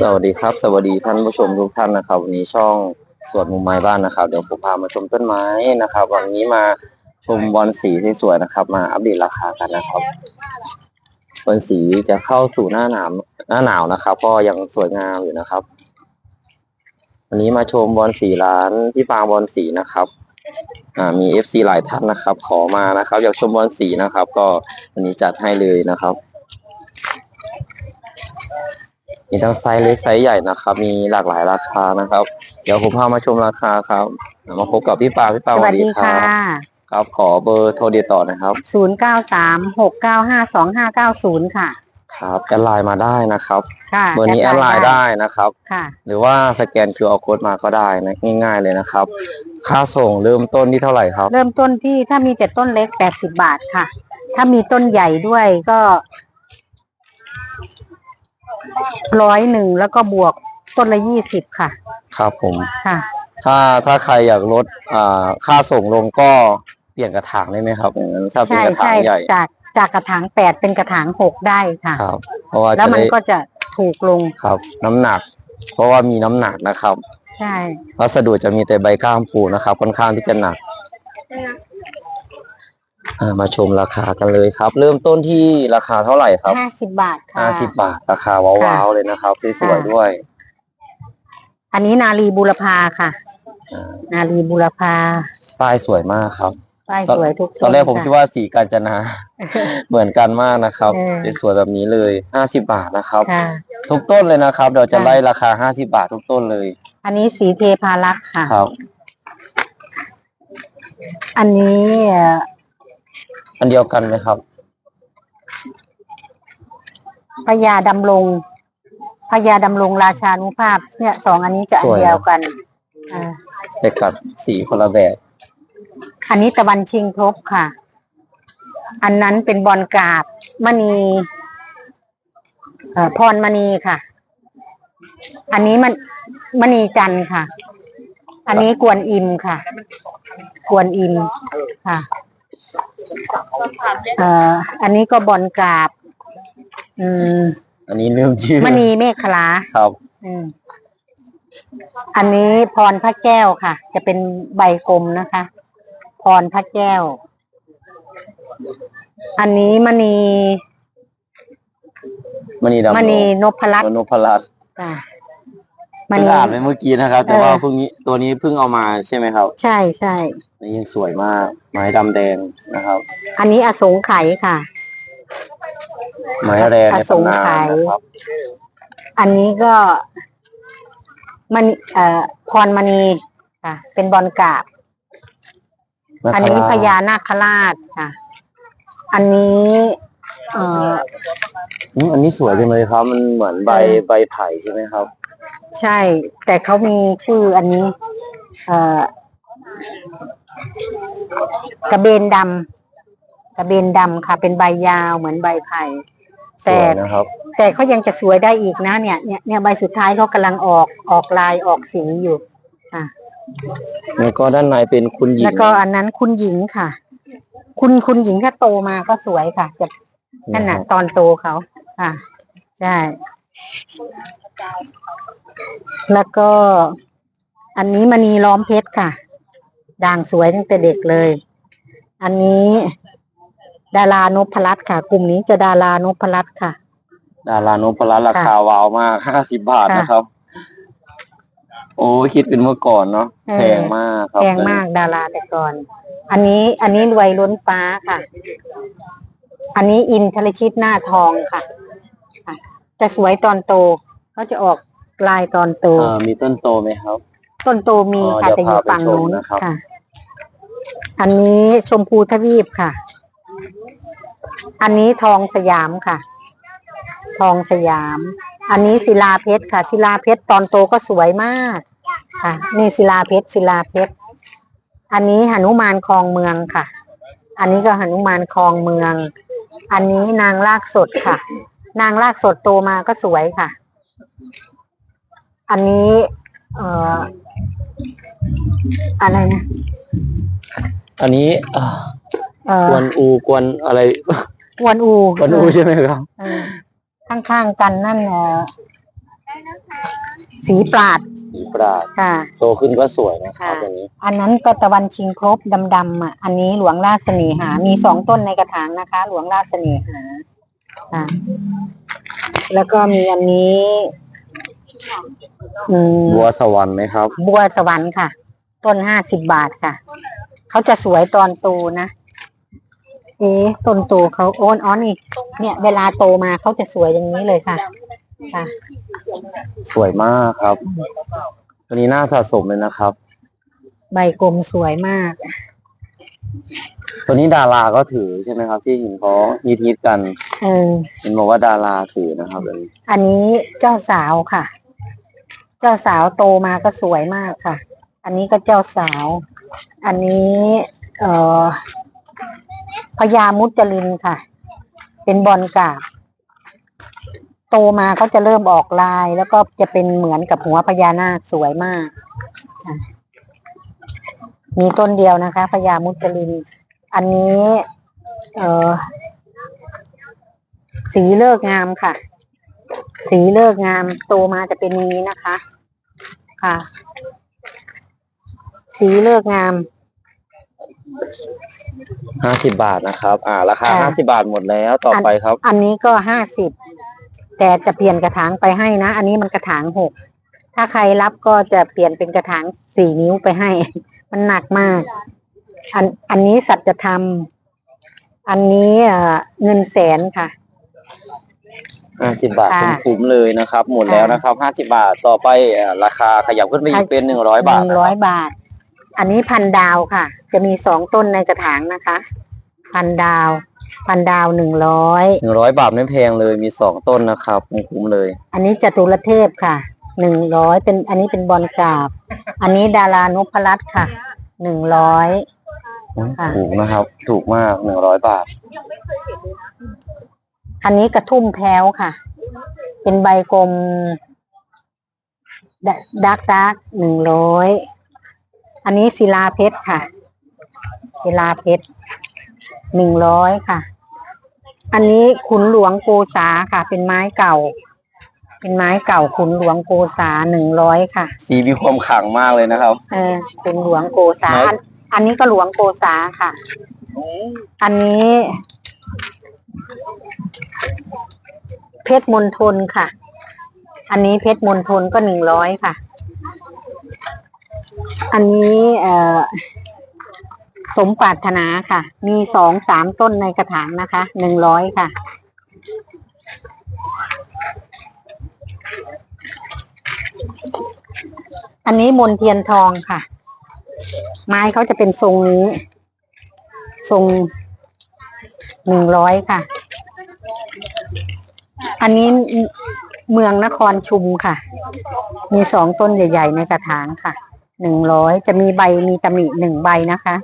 สวัสดีครับ สวัสดีท่านผู้ชมทุกท่านนะครับ วันนี้ช่องสวนมุมไม้บ้านนะครับ เดี๋ยวผมพามาชมต้นไม้นะครับ วันนี้มาชมบอลสีสวยๆนะครับ มาอัปเดตราคากันนะครับบอลสีจะเข้าสู่หน้าหนาวหน้าหนาวนะครับ ก็ยังสวยงามอยู่นะครับ วันนี้มาชมบอลสีร้านพี่ปางบอลสีนะครับอ่ามีเอฟซีหลายท่านนะครับ ขอมานะครับ อยากชมบอลสีนะครับ ก็วันนี้จัดให้เลยนะครับ มีทั้งไซส์เล็กไซส์ใหญ่นะครับ มีหลากหลายราคานะครับ เดี๋ยวผมพามาชมราคาครับ มาพบกับพี่ปาพี่ปาสวัสดีครัค่ะบครับขอเบอร์โทรติดต่อนะครับศูนย์เก้าสามหกเก้าห้าสองห้าเก้าศูนย์ค่ะ ครับแอดไลน์มาได้นะครับค่ะเบอร์นี้แอดไลน์ได้นะครับ ค่ะ หรือว่าสแกน QR code มาก็ได้นะง่าย ๆ เลยนะครับ ค่าส่งเริ่มต้นที่เท่าไหร่ครับ เริ่มต้นที่ถ้ามีแต่ต้นเล็กแปดสิบบาทค่ะ ถ้ามีต้นใหญ่ด้วยก็ ร้อยหนึ่งแล้วก็บวกต้นละยี่สิบค่ะ ครับผม ค่ะ ถ้าถ้าใครอยากลดอ่าค่าส่งลงก็เปลี่ยนกระถางได้ไหมครับอย่างนั้นถ้าเป็นใช่กระถาใช่งใหญ่จากจากกระถางแปดเป็นกระถางหกได้ค่ะ ครับ เพราะว่าแล้วจะมันได้ก็จะถูกลงครับ น้ำหนัก เพราะว่ามีน้ำหนักนะครับใช่ วัสดุจะมีแต่ใบก้ามปูนะครับ ค่อนข้างที่จะหนัก อ่ามาชมราคากันเลยครับ เริ่มต้นที่ราคาเท่าไหร่ครับห้าสิบบาทค่ะห้าสิบบาท ราคาว้าวๆเลยนะครับสวยๆด้วย อันนี้นาลีบูรพาค่ะอ่านาลีบูรพาป้ายสวยมากครับป้ายสวยทุกตอนแรกผมค่ะคิดว่าสีกาญจนา เหมือนกันมากนะครับเออสวยๆแบบนี้เลยห้าสิบบาทนะครับค่ะทุกต้นเลยนะครับ เดี๋ยวจะค่ะไล่ราคาห้าสิบาททุกต้นเลย อันนี้สีเทพารักษ์ค่ะครับ อันนี้เอ่ออันเดียวกันไหมครับพญาดำรงพญาดำรงราชานุภาพ เนี่ยสองอันนี้จะอัสนวยเดียวกันอ่าแต่กับสีคนละแบบ อันนี้ตะวันชิงทบค่ะ อันนั้นเป็นบอลกราบมณีเอ่อพรมณีค่ะ อันนี้มันมณีจันทร์ค่ะ อันนี้กวนอิมค่ะ กวนอิมค่ะ เอ่ออันนี้ก็บอลกราบ อืมอันนี้ลืมชื่อมณีเมฆคลาครับ อืม อันนี้พรพระแก้วค่ะ จะเป็นใบกลมนะคะ พรพระแก้ว อันนี้มณีมณีดำมณีนพรัตมน์นพรัตน์จ้ะ มเพิ่งณีอ่านไปเมื่อกี้นะครับ แต่เออว่าเพิ่งนี้ตัวนี้เพิ่งเอามาใช่ไหมครับ ใช่ใช่นี่ยังสวยมาก ไม้ดำแดงนะครับ อันนี้อสงไขยค่ะ ไม้แรงในอสงตำนานไขยนะครับอันนี้ก็มณีเอ่อพรมณีค่ะ เป็นบอลกราบ อันนี้พญานาคราชค่ะ อันนี้เอ่ออืมอันนี้สวยจังเลยครับ มันเหมือนใบเออใบไผ่ใช่ไหมครับ ใช่ แต่เขามีชื่ออันนี้ เอ่อกระเบนดำกระเบนดำค่ะ เป็นใบยาวเหมือนใบไผ่สแต่วยนะครับ แต่เขายังจะสวยได้อีกนะเนี่ยเนี่ยเนี่ยใบสุดท้ายเขากำลังออกออกลายออกสีอยู่อะแล้วก็ด้านในเป็นคุณหญิงแล้วก็อันนั้นคุณหญิงค่ะ คุณคุณหญิงถ้าโตมาก็สวยค่ะจะนั่นนะคน่ะรับตอนโตเขาค่ะใช่ แล้วก็อันนี้มณีล้อมเพชรค่ะ ด่างสวยตั้งแต่เด็กเลย อันนี้ ดารานพรัตน์ค่ะ กลุ่มนี้จะดารานพรัตน์ค่ะ ดารานพรัตน์ราคาว้าวมากห้าสิบบาทค่ะ นะครับ โอ้คิดเป็นเมื่อก่อนเนาะเออ แพงมากครับแพงมากดาราแต่ก่อน อันนี้อันนี้รวยล้นฟ้าค่ะ อันนี้อินทรชิตหน้าทองค่ะค่ะจะสวยตอนโต เขาจะออกลายตอนโตเออมีต้นโตไหมครับ ต้นโตมีอ๋อค่ะเดี๋แต่ยวอยู่ฝั่งพาไปชมนู้นนะครับ ค่ะ อันนี้ชมพูทวีปค่ะ อันนี้ทองสยามค่ะ ทองสยาม อันนี้ศิลาเพชรค่ะ ศิลาเพชรตอนโตก็สวยมาก ค่ะ นี่ศิลาเพชรศิลาเพชร อันนี้หนุมานคลองเมืองค่ะ อันนี้ก็หนุมานคลองเมือง อันนี้นางลากสดค่ะ นางลากสดโตมาก็สวยค่ะ อันนี้ เอ่ออะไรนะอันนี้อ่าเอ่อกวนอูกวนอะไรอ้วนอูก็ดูใช่ไหมครับ เออข้างๆกันนั่นเออสีปราดสีปราดค่ะ โตขึ้นก็สวยนะครับค่ะตัวนี้ อันนั้นก็ตะวันชิงครบดำๆอะ อันนี้หลวงราชเสน่หา มีสองต้นในกระถางนะคะ หลวงราชเสน่หาค่ะแล้วก็มีอันนี้ อืมบัวสวรรค์ไหมครับ บัวสวรรค์ค่ะ ต้นห้าสิบบาทค่ะ เขาจะสวยตอนโตนะ เอ๊ะต้นโตเขาโอนอ๋อนี่เนี่ย เวลาโตมาเขาจะสวยอย่างนี้เลยค่ะ ค่ะ สวยมากครับ ตัวนี้น่าสะสมเลยนะครับ ใบกลมสวยมาก ตัวนี้ดาราก็ถือใช่ไหมครับ ที่เห็นเขามีทิตกัน เออ เห็นบอกว่าดาราถือนะครับตัวนี้อันนี้เจ้าสาวค่ะ เจ้าสาวโตมาก็สวยมากค่ะ อันนี้ก็เจ้าสาว อันนี้ เอ่อพญามุจลินค่ะ เป็นบอลกาบโตมาเขาจะเริ่มออกลาย แล้วก็จะเป็นเหมือนกับหัวพญานาคสวยมาก มีต้นเดียวนะคะพญามุจลิน อันนี้ เอ่อสีเลิกงามค่ะ สีเลิกงามโตมาจะเป็นอย่างนี้นะคะ ค่ะ สีเลิกงาม ห้าสิบบาทนะครับ อ่า ราคาค่ะห้าสิบาทหมดแล้วต่อไปครับ อันนี้ก็ห้าสิบแต่จะเปลี่ยนกระถางไปให้นะ อันนี้มันกระถางหกถ้าใครรับก็จะเปลี่ยนเป็นกระถางสี่นิ้วไปให้ มันหนักมาก อันอันนี้สัจธรรม อันนี้เอ่อเงินแสนค่ะ ห้าสิบบาทค่ะ คุ้มๆเลยนะครับ หมดแล้วนะครับห้าสิบาทต่อไปอ่าราคาขยับขึ้นไปอีกเป็นหนึ่งร้อยบาทหนึ่งนะคร้อรัยบบาท อันนี้พันดาวค่ะ จะมีสองต้นในกระถางนะคะ พันดาว พันดาวหนึ่งร้อย หนึ่งร้อยบาทไม่แพงเลยมีสองต้นนะครับคุ้มๆเลยอันนี้จตุรเทพค่ะ หนึ่งร้อยเป็น อันนี้เป็นบอลกราบ อันนี้ดารานพรัตน์ค่ะ หนึ่งร้อย ค่ะ ถูกนะครับ ถูกมากหนึ่งร้อยบาท อันนี้กระทุ่มแพ้วค่ะ เป็นใบกลมดักดักหนึ่งร้อย อันนี้ศิลาเพชรค่ะ ศิลาเพชรหนึ่งร้อยค่ะ อันนี้ขุนหลวงโกษาค่ะ เป็นไม้เก่า เป็นไม้เก่าขุนหลวงโกษาหนึ่งร้อยค่ะ สีมีความขลังมากเลยนะครับ เออขุนหลวงโกษาไม้อันอันนี้ก็หลวงโกษาค่ะ อันนี้ เพชรมณฑลค่ะ อันนี้เพชรมณฑลก็หนึ่งร้อยค่ะ อันนี้เอ่อสมปรารถนาค่ะ มีสองสามต้นในกระถางนะคะ หนึ่งร้อยค่ะ อันนี้มนเทียนทองค่ะ ไม้เขาจะเป็นทรงนี้ ทรง หนึ่งร้อยค่ะ อันนี้เมืองนครชุมค่ะ มีสองต้นใหญ่ ๆ ในกระถางค่ะ หนึ่งร้อยจะมีใบมีตำหนิหนึ่งใบนะคะ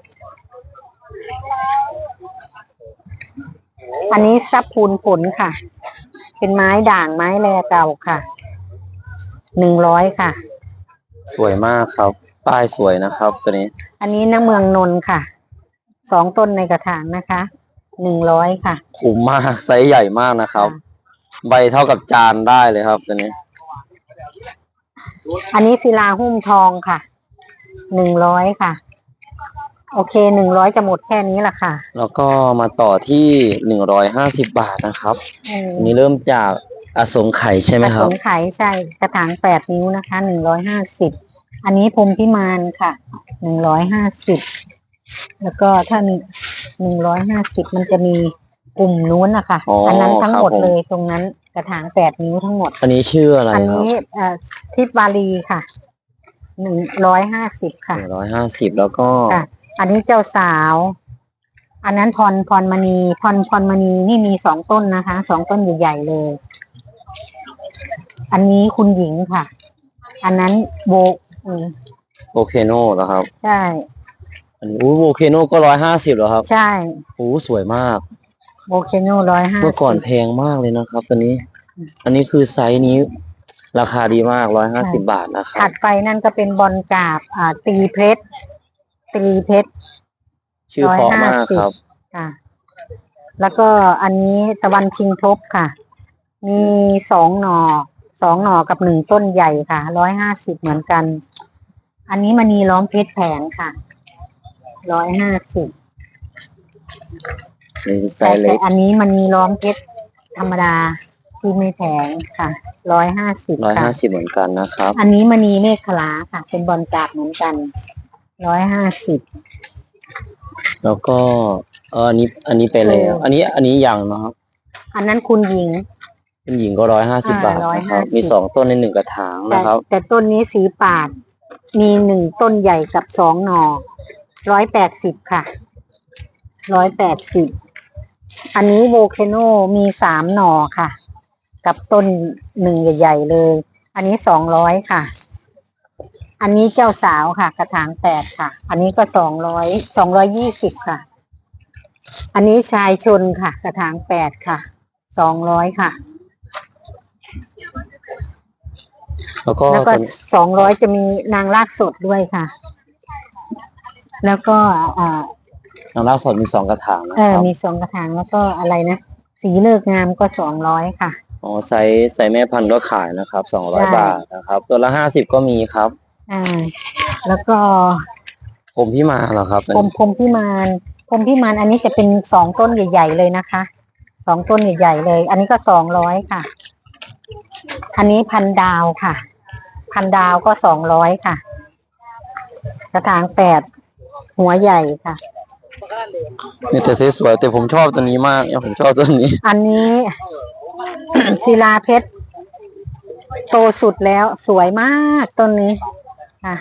อันนี้ซับพูนผลค่ะ เป็นไม้ด่างไม้แลเก่าค่ะ หนึ่งร้อยค่ะ สวยมากครับ ป้ายสวยนะครับ ตัวนี้ อันนี้น้ำเมืองนนท์ค่ะ สองต้นในกระถางนะคะ หนึ่งร้อยค่ะ คุ้มมากไซส์ใหญ่มากนะครับ ใบเท่ากับจานได้เลยครับตัวนี้ อันนี้ศิลาหุ้มทองค่ะ หนึ่งร้อยค่ะ โอเคหนึ่งร้อยจะหมดแค่นี้ละค่ะ แล้วก็มาต่อที่หนึ่งร้อยห้าสิบบาทนะครับอืมอันนี้เริ่มจากอสงไข่ใช่ไหมผคสรับมไข่ใช่ กระถางแปดนิ้วนะคะหนึ่งร้อยห้าสิบอันนี้พรหมพิมานค่ะหนึ่งร้อยห้าสิบ แล้วก็ถ้าหนึ่งร้อยห้าสิบมันจะมีกลุ่มนู้นนะคะอ๋ออันนั้นทั้งหมดครับผม เลยตรงนั้นกระถางแปดนิ้วทั้งหมด อันนี้ชื่ออะไรอันครับนี้เอ่อทิพวารีค่ะหนึ่งร้อยห้าสิบหค่ะ นึ่งร้อยห้าสิบแล้วก็ ค่ะ อันนี้เจ้าสาว อันนั้นพรพรมณีพรพรมณีนี่มีสองต้นนะคะสองต้นใหญ่ๆเลย อันนี้คุณหญิงค่ะ อันนั้นโบอืมโวเคโนแล้วครับ ใช่ อันนี้อู้โวเคโนก็ร้อยห้าสิบแล้วครับใช่อู้สวยมาก โบเคโนร้อยห้าเมื่อก่อนแพงมากเลยนะครับตัวนี้ อันนี้คือไซส์นี้ ราคาดีมากร้อยห้าสิบบาทนะครัถับดไปนั่นก็เป็นบอลกราบ อ่า ตีเพชรตีเพชร ชื่อเพราะมาก150 ครับ ค่ะ แล้วก็อันนี้ตะวันชิงทบค่ะ มีสองหน่อสองหน่อกับหนึ่งต้นใหญ่ค่ะร้อยห้าสิบเหมือนกัน อันนี้มณีล้อมเพชรแผงค่ะ ร้อยห้าสิบนี่ไซแต่ส์เล็กอันนี้มันมีล้อมเพชรธรรมดาที่ไม่แพงค่ะร้อยห้าสิบร้อยค่ะ ห้าสิบเหมือนกันนะครับ อันนี้มณีเมฆขลาค่ะ เป็นบอลกราบเหมือนกันร้อยห้าสิบ แล้วก็เอออันนี้อันนี้ไปแล้วเอออัอันนี้อันนี้ยังนะครับอันนั้นคุณหญิง เป็นหญิงก็ร้อยห้าสิบบาทอ่านะครับ 150 มีสองต้นในหนึ่งกระถางแต่นะครับ แต่ต้นนี้สีปาด มีหนึ่งต้นใหญ่กับสองหน่อ ร้อยแปดสิบค่ะ ร้อยแปดสิบ อันนี้โวเคโนมีสามหน่อค่ะ กับต้นหนึ่งใหญ่ ๆ เลย อันนี้สองร้อยค่ะ อันนี้เจ้าสาวค่ะ กระถางแปดค่ะ อันนี้ก็สองร้อยสองร้อยยี่สิบค่ะ อันนี้ชายชนค่ะ กระถางแปดค่ะสองร้อยค่ะ แล้วก็แล้วก็ต้นสองร้อยจะมีนางรากสดด้วยค่ะ แล้วก็อ่าทางล่างสดมีสองกระถางนะเอคอรับมีสองกระถางแล้วก็อะไรนะ สีเลิกงามก็สองร้อยค่ะ อ๋อไซส์ไซส์แม่พันธุ์ก็ขายนะครับสองร้อยใช่ บาทนะครับตัวละห้าสิบก็มีครับอ่า แล้วก็ผมพี่มาเหรอครับพรมพรมพิมานพรมพิมานอันนี้จะเป็นสองต้นใหญ่ ๆ เลยนะคะสองต้นใหญ่ๆเลย อันนี้ก็สองร้อยค่ะ อันนี้พันดาวค่ะ พันดาวก็สองร้อยค่ะ กระถางแปด หัวใหญ่ค่ะนี่แต่สวยๆแต่ผมชอบตัวนี้มากเนี่ยผมชอบตัวนี้ อันนี้ ศิลาเพชร โตสุดแล้วสวยมากต้นนี้ค่ะ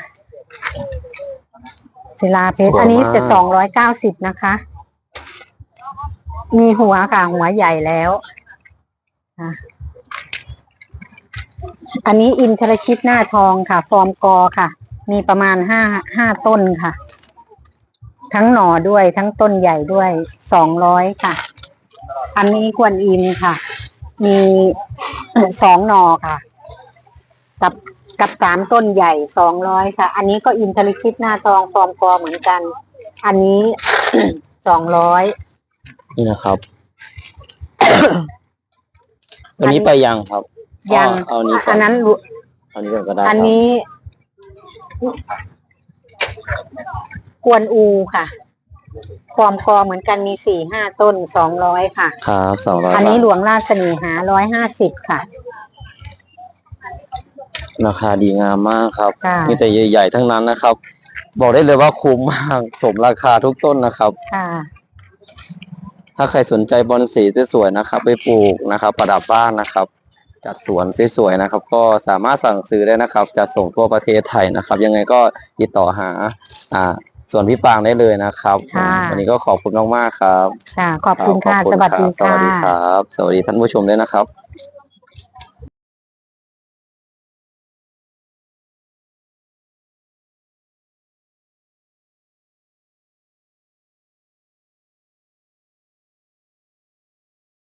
ศิลาเพชรสวยมากอันนี้จะสองร้อยเก้าสิบนะคะ มีหัวค่ะ หัวใหญ่แล้วค่ะอันนี้อินทรชิตหน้าทองค่ะ ฟอร์มกอค่ะ มีประมาณห้าห้าต้นค่ะ ทั้งหน่อด้วยทั้งต้นใหญ่ด้วยสองร้อยค่ะ อันนี้กวนอิมค่ะ มีสองหน่อค่ะ กับกับสามต้นใหญ่สองร้อยค่ะ อันนี้ก็อินทริคิดหน้าทองฟอร์มกอเหมือนกัน อันนี้สองร้อยนี่นะครับตัวนี้ไปยังครับยังเอานี้ก่ออันนนั้นเอานี้ก่อนก็ได้อันครับนี้ กวนอูค่ะฟอร์มกอเหมือนกันมีสี่ห้าต้นสองร้อยค่ะ ครับสองร้อยอันบานี้หลทวงราชเสน่หาร้อยห้าสิบค่ะ ราคาดีงามมากครับ ค่ะ มีแต่ใหญ่ ๆ ทั้งนั้นนะครับ บอกได้เลยว่าคุ้มมาก สมราคาทุกต้นนะครับ ค่ะ ถ้าใครสนใจบอนสีสวยๆนะครับ ไปปลูกนะครับ ประดับบ้านนะครับ จัดสวนสวยๆนะครับ ก็สามารถสั่งซื้อได้นะครับ จะส่งทั่วประเทศไทยนะครับ ยังไงก็ติดต่อหา อ่า ส่วนพี่ปางได้เลยนะครับค่ะ วันนี้ก็ขอบคุณมากๆครับค่ะ ขอบคุณค่ะขอบสวัสดีรับสวัสดีค่ะครับ สวัสดีท่านผู้ชมด้วยนะครับ